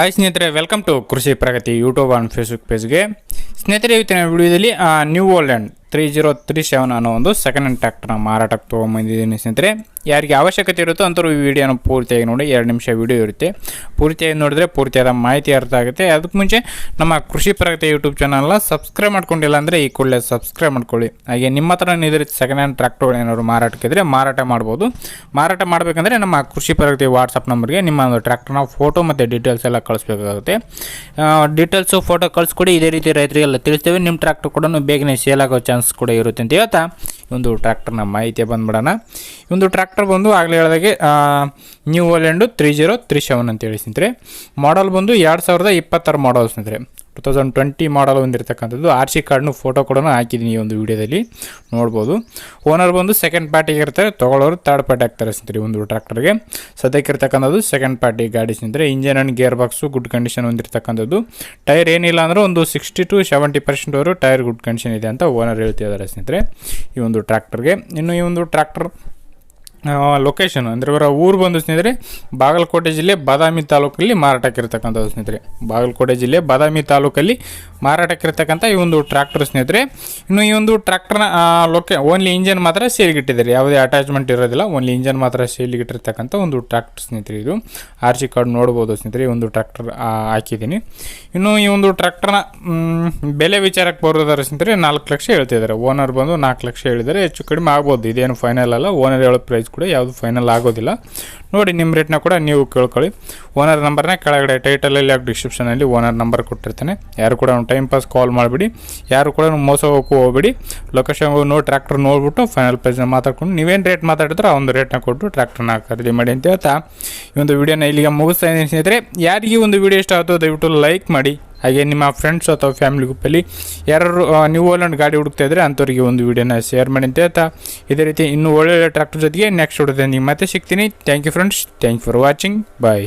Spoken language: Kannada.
ಹಾಯ್ ಸ್ನೇಹಿತರೆ welcome to Krishi Pragati YouTube and Facebook ಪೇಜ್ಗೆ ಸ್ನೇಹಿತರೆ, ಇವತ್ತಿನ ವಿಡಿಯೋದಲ್ಲಿ New Holland three zero three seven ಅನ್ನೋ ಒಂದು ಸೆಕೆಂಡ್ ಹ್ಯಾಂಡ್ ಟ್ರ್ಯಾಕ್ಟರ್ನ ಮಾರಾಟಕ್ಕೆ ತೊಗೊಂಬಂದಿದ್ದೀನಿ ಸ್ನೇಹಿತರೆ. ಯಾರಿಗೆ ಅವಶ್ಯಕತೆ ಇರುತ್ತೋ ಅಂಥವ್ರು ಈ ವಿಡಿಯೋನ ಪೂರ್ತಿಯಾಗಿ ನೋಡಿ, ಎರಡು ನಿಮಿಷ ವಿಡಿಯೋ ಇರುತ್ತೆ. ಪೂರ್ತಿಯಾಗಿ ನೋಡಿದ್ರೆ ಪೂರ್ತಿಯಾದ ಮಾಹಿತಿ ಅರ್ಥ ಆಗುತ್ತೆ. ಅದಕ್ಕೆ ಮುಂಚೆ ನಮ್ಮ ಕೃಷಿ ಪ್ರಗತಿ ಯೂಟ್ಯೂಬ್ ಚಾನಲ್ನ ಸಬ್ಸ್ಕ್ರೈಬ್ ಮಾಡ್ಕೊಂಡಿಲ್ಲ ಅಂದರೆ ಈ ಕೂಡಲೇ ಸಬ್ಸ್ಕ್ರೈಬ್ ಮಾಡ್ಕೊಳ್ಳಿ. ಹಾಗೆ ನಿಮ್ಮ ಹತ್ರ ಇದ್ರೆ ಸೆಕೆಂಡ್ ಹ್ಯಾಂಡ್ ಟ್ರ್ಯಾಕ್ಟರ್ ಏನಾದ್ರು ಮಾರಾಟಕ್ಕಿದ್ರೆ ಮಾರಾಟ ಮಾಡ್ಬೋದು. ಮಾರಾಟ ಮಾಡಬೇಕಂದ್ರೆ ನಮ್ಮ ಕೃಷಿ ಪ್ರಗತಿ ವಾಟ್ಸಪ್ ನಂಬರ್ಗೆ ನಿಮ್ಮ ಒಂದು ಟ್ರ್ಯಾಕ್ಟರ್ನ ಫೋಟೋ ಮತ್ತು ಡೀಟೇಲ್ಸ್ ಎಲ್ಲ ಕಳಿಸ್ಬೇಕಾಗುತ್ತೆ. ಡೀಟೇಲ್ಸು ಫೋಟೋ ಕಳಿಸ್ಕೊಡಿ. ಇದೇ ರೀತಿ ರೈತರಿಗೆಲ್ಲ ತಿಳಿಸ್ತೇವೆ. ನಿಮ್ಮ ಟ್ರ್ಯಾಕ್ಟರ್ ಕೂಡ ಬೇಗನೆ ಸೇಲ್ ಆಗೋ ಚಾನ್ಸ್ ಕೂಡ ಇರುತ್ತೆ ಅಂತ ಹೇಳ್ತಾ. ಒಂದು ಟ್ರ್ಯಾಕ್ಟರ್ನ ಮಾಹಿತಿ ಬಂದ್ಬಿಡೋಣ. ಒಂದು ಟ್ರ್ಯಾಕ್ಟರ್ ಬಂದು ಆಗಲೇ ಹೇಳಿದಾಗೆ New Holland three zero three seven ಅಂತ ಹೇಳಿ ಸ್ನೇಹಿತರೆ. ಮಾಡಲ್ ಬಂದು ಎರಡು ಸಾವಿರದ ಇಪ್ಪತ್ತಾರು ಮಾಡಲ್ ಸ್ನೇಹಿತರೆ. ಟು ತೌಸಂಡ್ ಟ್ವೆಂಟಿ ಮಾಡಲ್ ಹೊಂದಿರತಕ್ಕಂಥದ್ದು ಆರ್ ಸಿ ಕಾರ್ಡ್ನು ಫೋಟೋ ಕೂಡ ಹಾಕಿದ್ದೀನಿ ಈ ಒಂದು ವಿಡಿಯೋದಲ್ಲಿ. ನೋಡ್ಬೋದು. ಓನರ್ ಬಂದು ಸೆಕೆಂಡ್ ಪಾರ್ಟಿಗೆ ಇರ್ತಾರೆ. ತೊಗೊಳ್ಳೋರು ತರ್ಡ್ ಪಾರ್ಟಿ ಆಗ್ತಾರೆ ಸ್ನೇಹಿತರೆ ಒಂದು ಟ್ರ್ಯಾಕ್ಟರ್ಗೆ ಸದ್ಯಕ್ಕೆ ಇರ್ತಕ್ಕಂಥದ್ದು ಸೆಕೆಂಡ್ ಪಾರ್ಟಿ ಗಾಡಿ ಸ್ನೇಹಿತರೆ. Engine and gear box good condition ಹೊಂದಿರತಕ್ಕಂಥದ್ದು tyre ಏನಿಲ್ಲ ಅಂದ್ರೆ ಒಂದು ಸಿಕ್ಸ್ಟಿ ಟು ಸೆವೆಂಟಿ ಪರ್ಸೆಂಟ್ವರೆಗೂ ಟೈರ್ ಗುಡ್ ಕಂಡೀಷನ್ ಇದೆ ಅಂತ ಓನರ್ ಹೇಳ್ತಿದ್ದಾರೆ ಸ್ನೇಹಿತರೆ ಈ ಒಂದು ಟ್ರ್ಯಾಕ್ಟರ್ಗೆ ಇನ್ನು ಈ ಒಂದು ಟ್ರ್ಯಾಕ್ಟರ್ ಲೊಕೇಶನ್ ಅಂದರೆ ಇವರ ಊರು ಬಂದು ಸ್ನೇಹಿತರೆ, ಬಾಗಲಕೋಟೆ ಜಿಲ್ಲೆ ಬಾದಾಮಿ ತಾಲೂಕಲ್ಲಿ ಮಾರಾಟಕ್ಕಿರ್ತಕ್ಕಂಥದ್ದು ಸ್ನೇಹಿತರೆ. ಬಾಗಲಕೋಟೆ ಜಿಲ್ಲೆ ಬಾದಾಮಿ ತಾಲೂಕಲ್ಲಿ ಮಾರಾಟಕ್ಕಿರ್ತಕ್ಕಂಥ ಈ ಒಂದು ಟ್ರ್ಯಾಕ್ಟರ್ ಸ್ನೇಹಿತರೆ. ಇನ್ನು ಈ ಒಂದು ಟ್ರ್ಯಾಕ್ಟರ್ನ ಲೊಕೆ ಓನ್ಲಿ ಇಂಜನ್ ಮಾತ್ರ ಸೇಲ್ಗಿಟ್ಟಿದ್ದಾರೆ ಯಾವುದೇ ಅಟ್ಯಾಚ್ಮೆಂಟ್ ಇರೋದಿಲ್ಲ ಓನ್ಲಿ ಇಂಜನ್ ಮಾತ್ರ ಸೇಲ್ಗಿಟ್ಟಿರ್ತಕ್ಕಂಥ ಒಂದು ಟ್ರ್ಯಾಕ್ಟರ್ ಸ್ನೇಹಿತರೆ ಇದು. ಆರ್ ಸಿ ಕಾರ್ಡ್ ನೋಡ್ಬೋದು ಸ್ನೇಹಿತರೆ, ಈ ಒಂದು ಟ್ರ್ಯಾಕ್ಟರ್ ಹಾಕಿದ್ದೀನಿ. ಇನ್ನು ಈ ಒಂದು ಟ್ರ್ಯಾಕ್ಟರ್ನ ಬೆಲೆ ವಿಚಾರಕ್ಕೆ ಬರೋದಾದ್ರೆ ಸ್ನೇಹಿತರೆ, ನಾಲ್ಕು ಲಕ್ಷ ಹೇಳ್ತಿದ್ದಾರೆ ಓನರ್ ಬಂದು ನಾಲ್ಕು ಲಕ್ಷ ಹೇಳಿದರೆ ಹೆಚ್ಚು ಕಡಿಮೆ ಆಗ್ಬೋದು, ಇದೇನು ಫೈನಲ್ ಅಲ್ಲ. ಓನರ್ ಹೇಳೋ ಪ್ರೈಸ್ ಕೂಡ ಯಾವುದು ಫೈನಲ್ ಆಗೋದಿಲ್ಲ. ನೋಡಿ ನಿಮ್ಮ ರೇಟ್ನ ಕೂಡ ನೀವು ಕೇಳ್ಕೊಳ್ಳಿ. ಓನರ್ ನಂಬರ್ನ ಕೆಳಗಡೆ ಟೈಟಲಲ್ಲಿ ಹಾಗೂ ಡಿಸ್ಕ್ರಿಪ್ಷನಲ್ಲಿ ಓನರ್ ನಂಬರ್ ಕೊಟ್ಟಿರ್ತಾನೆ. ಯಾರು ಕೂಡ ಟೈಮ್ ಪಾಸ್ ಕಾಲ್ ಮಾಡಿಬಿಡಿ. ಯಾರು ಕೂಡ ಮೋಸ ಹೋಗೋಕ್ಕೂ ಹೋಗ್ಬೇಡಿ. ಲೊಕೇಶನ್ ನೋಡಿ ಟ್ರ್ಯಾಕ್ಟರ್ ನೋಡ್ಬಿಟ್ಟು ಫೈನಲ್ ಪ್ರೈಸ್ನ ಮಾತಾಡ್ಕೊಂಡು ನೀವೇನು ರೇಟ್ ಮಾತಾಡಿದ್ರೆ ಆ ಒಂದು ರೇಟ್ನ ಕೊಟ್ಟು ಟ್ರ್ಯಾಕ್ಟರ್ನ ಖರೀದಿ ಮಾಡಿ ಅಂತ ಹೇಳ್ತಾ ಈ ಒಂದು ವೀಡಿಯೋನ ಇಲ್ಲಿಗೆ ಮುಗಿಸ್ತಾ ಇದ್ದೀನಿ ಸ್ನೇಹಿತರೆ. ಯಾರಿಗೆ ಒಂದು ವಿಡಿಯೋ ಇಷ್ಟ ಆಗುತ್ತೋ ದಯವಿಟ್ಟು ಲೈಕ್ ಮಾಡಿ. ಹಾಗೆ ನಿಮ್ಮ ಫ್ರೆಂಡ್ಸ್ ಅಥವಾ ಫ್ಯಾಮಿಲಿ ಗ್ರೂಪಲ್ಲಿ ಯಾರು ನೀವು ಓಲ್ಯಾಂಡ್ ಗಾಡಿ ಹುಡುಕ್ತಾ ಇದ್ದರೆ ಅಂಥವ್ರಿಗೆ ಒಂದು ವೀಡಿಯೋನ ಶೇರ್ ಮಾಡಿ ಅಂತ ಇದೇ ರೀತಿ ಇನ್ನೂ ಒಳ್ಳೊಳ್ಳೆ ಟ್ರ್ಯಾಕ್ಟರ್ ಜೊತೆಗೆ ನೆಕ್ಸ್ಟ್ ಹೊಡೆದ ನೀವು ಮತ್ತೆ ಸಿಗ್ತೀನಿ. Thank you friends thank you for watching bye